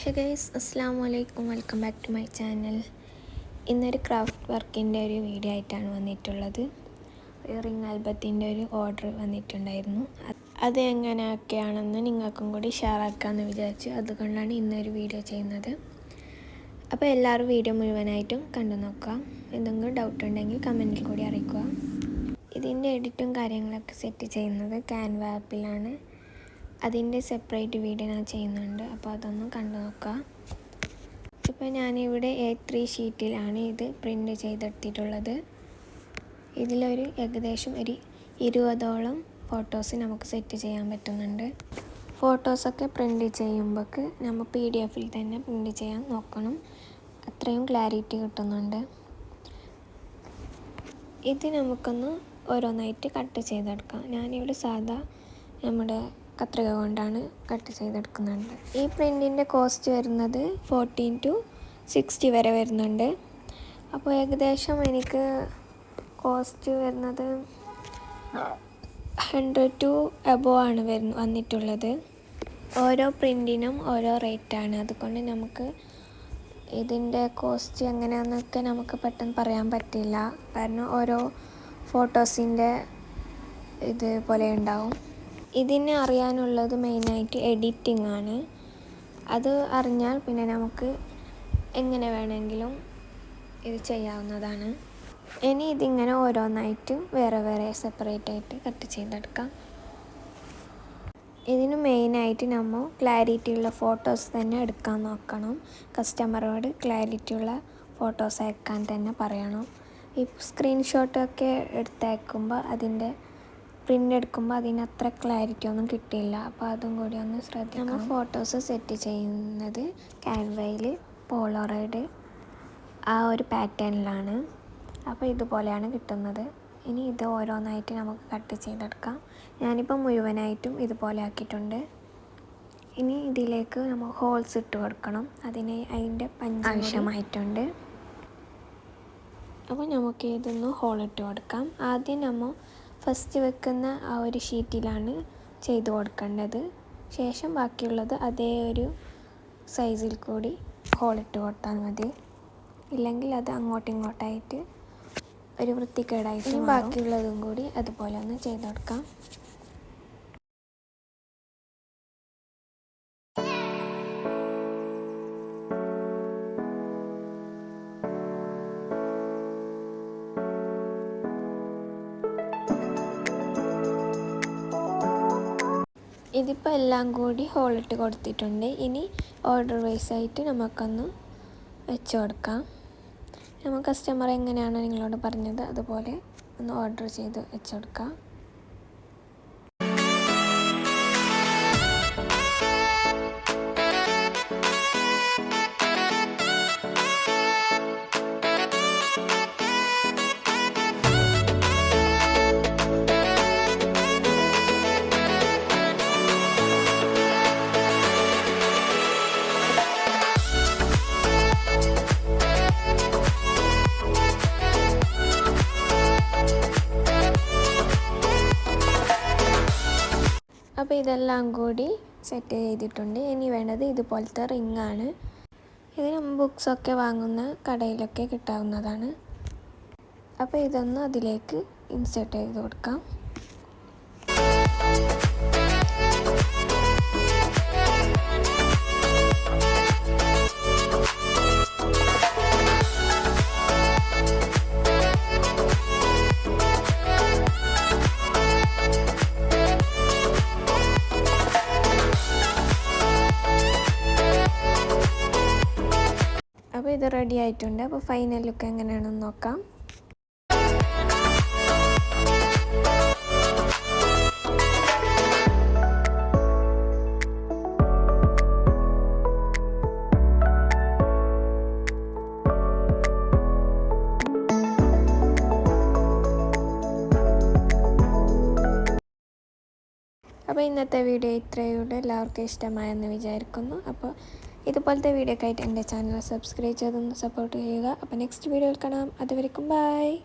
ഹേ guys അസ്സാം വലൈക്കും welcome back to my channel. ഇന്നൊരു ക്രാഫ്റ്റ് വർക്കിന്റെ ഒരു വീഡിയോ ആയിട്ടാണ് വന്നിട്ടുള്ളത്. ഒരു റിംഗ് ആൽബത്തിന്റെ ഒരു ഓർഡർ വന്നിട്ടുണ്ടായിരുന്നു. അത് എങ്ങനെയൊക്കെയാണെന്ന് നിങ്ങൾക്കും കൂടി ഷെയർ ആക്കാമെന്ന് വിചാരിച്ചു. അതുകൊണ്ടാണ് ഇന്നൊരു വീഡിയോ ചെയ്യുന്നത്. അപ്പോൾ എല്ലാവരും വീഡിയോ മുഴുവനായിട്ടും കണ്ടു നോക്കാം എന്തെങ്കിലും ഡൗട്ട് ഉണ്ടെങ്കിൽ കമന്റിൽ കൂടി അറിയിക്കുക. ഇതിന്റെ എഡിറ്റും കാര്യങ്ങളൊക്കെ സെറ്റ് ചെയ്യുന്നത് ക്യാൻവ ആപ്പിലാണ് അതിന്റെ സെപ്പറേറ്റ് വീഡിയോ ഞാൻ ചെയ്യുന്നുണ്ട്. അപ്പോൾ അതൊന്നും കണ്ടു നോക്കുക ഇപ്പോൾ ഞാനിവിടെ എ ത്രീ ഷീറ്റിലാണ് ഇത് പ്രിന്റ് ചെയ്തെടുത്തിട്ടുള്ളത്. ഇതിലൊരു ഏകദേശം ഒരു ഇരുപതോളം ഫോട്ടോസ് നമുക്ക് സെറ്റ് ചെയ്യാൻ പറ്റുന്നുണ്ട്. ഫോട്ടോസൊക്കെ പ്രിന്റ് ചെയ്യുമ്പോൾക്ക് നമ്മൾ പി ഡി എഫിൽ തന്നെ പ്രിന്റ് ചെയ്യാൻ നോക്കണം. അത്രയും ക്ലാരിറ്റി കിട്ടുന്നുണ്ട്. ഇത് നമുക്കൊന്ന് ഓരോന്നായിട്ട് കട്ട് ചെയ്തെടുക്കാം. ഞാനിവിടെ സാധാ നമ്മുടെ കത്രിക കൊണ്ടാണ് കട്ട് ചെയ്തെടുക്കുന്നുണ്ട് ഈ പ്രിന്റിന്റെ കോസ്റ്റ് വരുന്നത് ഫോർട്ടീൻ ടു സിക്സ്റ്റി വരെ വരുന്നുണ്ട്. അപ്പോൾ ഏകദേശം എനിക്ക് കോസ്റ്റ് വരുന്നത് ഹൺഡ്രഡ് ടു എബോ ആണ് വരുന്ന വന്നിട്ടുള്ളത്. ഓരോ പ്രിന്റിനും ഓരോ റേറ്റാണ് അതുകൊണ്ട് നമുക്ക് ഇതിന്റെ കോസ്റ്റ് എങ്ങനെയാണെന്നൊക്കെ നമുക്ക് പെട്ടെന്ന് പറയാൻ പറ്റില്ല. കാരണം ഓരോ ഫോട്ടോസിന്റെ ഇതുപോലെ ഉണ്ടാവും. ഇതിനെ അറിയാനുള്ളത് മെയിനായിട്ട് എഡിറ്റിംഗ് ആണ്. അത് അറിഞ്ഞാൽ പിന്നെ നമുക്ക് എങ്ങനെ വേണമെങ്കിലും ഇത് ചെയ്യാവുന്നതാണ്. ഇനി ഇതിങ്ങനെ ഓരോന്നായിട്ട് വേറെ വേറെ സെപ്പറേറ്റ് ആയിട്ട് കട്ട് ചെയ്തെടുക്കാം. ഇതിന് മെയിനായിട്ട് നമ്മൾ ക്ലാരിറ്റിയുള്ള ഫോട്ടോസ് തന്നെ എടുക്കാൻ നോക്കണം. കസ്റ്റമറോട് ക്ലാരിറ്റിയുള്ള ഫോട്ടോസ് അയക്കാൻ തന്നെ പറയണം. ഈ സ്ക്രീൻഷോട്ടൊക്കെ എടുത്തയക്കുമ്പോൾ അതിന്റെ പ്രിന്റ് എടുക്കുമ്പോൾ അതിന് അത്ര ക്ലാരിറ്റി ഒന്നും കിട്ടിയില്ല. അപ്പോൾ അതും കൂടി ഒന്ന് ശ്രദ്ധിക്കണം. നമ്മൾ ഫോട്ടോസ് സെറ്റ് ചെയ്യുന്നത് ക്യാൻവയിൽ പോളോറൈഡ് ആ ഒരു പാറ്റേണിലാണ് അപ്പോൾ ഇതുപോലെയാണ് കിട്ടുന്നത്. ഇനി ഇത് ഓരോന്നായിട്ട് നമുക്ക് കട്ട് ചെയ്തെടുക്കാം. ഞാനിപ്പോൾ മുഴുവനായിട്ടും ഇതുപോലെ ആക്കിയിട്ടുണ്ട്. ഇനി ഇതിലേക്ക് നമ്മൾ ഹോൾസ് ഇട്ട് കൊടുക്കണം. അതിന് അതിന്റെ പഞ്ച് ആവശ്യമായിട്ടുണ്ട്. അപ്പോൾ നമുക്ക് ഇതൊന്ന് ഹോൾ ഇട്ട് കൊടുക്കാം. ആദ്യം നമ്മൾ ഫസ്റ്റ് വെക്കുന്ന ആ ഒരു ഷീറ്റിലാണ് ചെയ്ത് കൊടുക്കേണ്ടത്. ശേഷം ബാക്കിയുള്ളത് അതേ ഒരു സൈസിൽ കൂടി ഹോളിട്ട് കൊടുത്താൽ മതി. ഇല്ലെങ്കിൽ അത് അങ്ങോട്ടും ഇങ്ങോട്ടായിട്ട് ഒരു വൃത്തിക്കേടായിട്ട് ബാക്കിയുള്ളതും കൂടി അതുപോലെ ഒന്ന് ചെയ്ത് കൊടുക്കാം. ഇതിപ്പോൾ എല്ലാം കൂടി ഹോളിട്ട് കൊടുത്തിട്ടുണ്ട്. ഇനി ഓർഡർ വൈസ് ആയിട്ട് നമുക്കൊന്ന് വെച്ച് കൊടുക്കാം. നമ്മൾ കസ്റ്റമർ എങ്ങനെയാണോ നിങ്ങളോട് പറഞ്ഞത്? അതുപോലെ ഒന്ന് ഓർഡർ ചെയ്ത് വെച്ച് കൊടുക്കാം. അപ്പോൾ ഇതെല്ലാം കൂടി സെറ്റ് ചെയ്തിട്ടുണ്ട്. ഇനി വേണ്ടത് ഇതുപോലത്തെ റിങ്ങാണ് ഇത് ബുക്സൊക്കെ വാങ്ങുന്ന കടയിലൊക്കെ കിട്ടാവുന്നതാണ്. അപ്പോൾ ഇതൊന്ന് അതിലേക്ക് ഇൻസേർട്ട് ചെയ്ത് കൊടുക്കാം. അപ്പോൾ ഇത് റെഡി ആയിട്ടുണ്ട്. അപ്പോൾ ഫൈനൽ ലുക്ക് എങ്ങനെയാണെന്ന് നോക്കാം. അപ്പോൾ ഇന്നത്തെ വീഡിയോ ഇത്രയുള്ളൂ എല്ലാവർക്കും ഇഷ്ടമായെന്ന് വിചാരിക്കുന്നു. അപ്പോൾ ഇതുപോലത്തെ വീഡിയോ ഒക്കെ ആയിട്ട് എന്റെ ചാനൽ സബ്സ്ക്രൈബ് ചെയ്തൊന്ന് സപ്പോർട്ട് ചെയ്യുക. അപ്പോൾ നെക്സ്റ്റ് വീഡിയോയിൽ കാണാം. അതുവരെക്കും ബൈ.